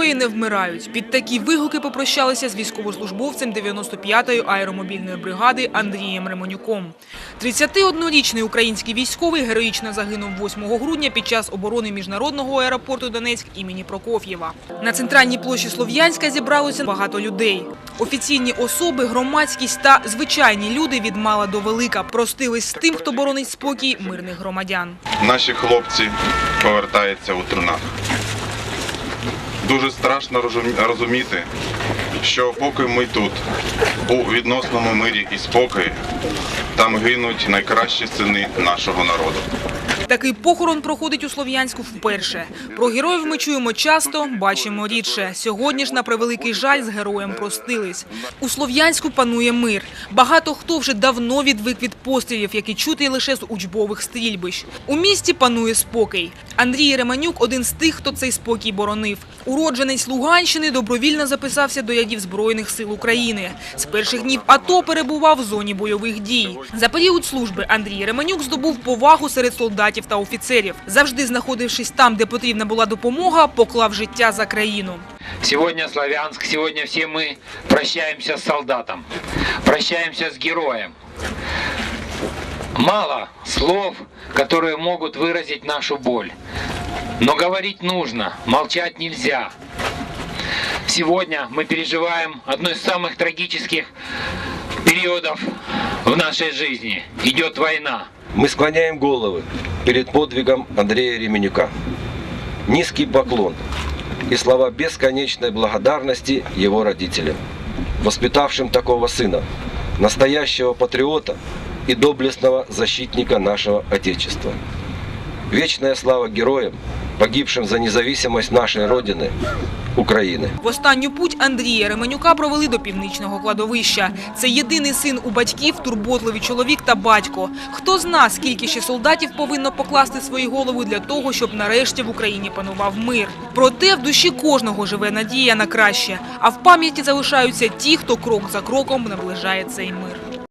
не вмирають. Під такі вигуки попрощалися з військовослужбовцем 95-ї аеромобільної бригади Андрієм Ремонюком. 31-річний український військовий героїчно загинув 8 грудня під час оборони міжнародного аеропорту Донецьк імені Прокоф'єва. На центральній площі Слов'янська зібралося багато людей. Офіційні особи, громадськість та звичайні люди від мала до велика простились з тим, хто боронить спокій мирних громадян. Наші хлопці повертаються у трунах. Дуже страшно розуміти, що поки ми тут, у відносному мирі і спокої, там гинуть найкращі сини нашого народу. Такий похорон проходить у Слов'янську вперше. Про героїв ми чуємо часто, бачимо рідше. Сьогодні ж, на превеликий жаль, з героєм простились. У Слов'янську панує мир. Багато хто вже давно відвик від пострілів, які чути лише з учбових стрільбищ. У місті панує спокій. Андрій Ременюк – один з тих, хто цей спокій боронив. Уродженець Луганщини добровільно записався до ядів Збройних сил України. З перших днів АТО перебував в зоні бойових дій. За період служби Андрій Ременюк здобув повагу серед солдатів та офіцерів. Завжди знаходившись там, де потрібна була допомога, поклав життя за країну. Сегодня Славянск, сегодня все мы прощаемся с солдатом, прощаемся с героем. Мало слов, которые могут выразить нашу боль. Но говорить нужно, молчать нельзя. Сегодня мы переживаем одно из самых трагических периодов в нашей жизни. Идет война. Мы склоняем головы перед подвигом Андрея Ременюка. Низкий поклон и слова бесконечной благодарности его родителям, воспитавшим такого сына, настоящего патриота и доблестного защитника нашего Отечества. Вечная слава героям, погибшим за независимость нашей Родины, Украины. В останню путь Андрія Ременюка провели до північного кладовища. Це єдиний син у батьків, турботливий чоловік та батько. Хто зна, скільки ще солдатів повинно покласти свої голови для того, щоб нарешті в Україні панував мир. Проте в душі кожного живе надія на краще, а в пам'яті залишаються ті, хто крок за кроком наближає цей мир.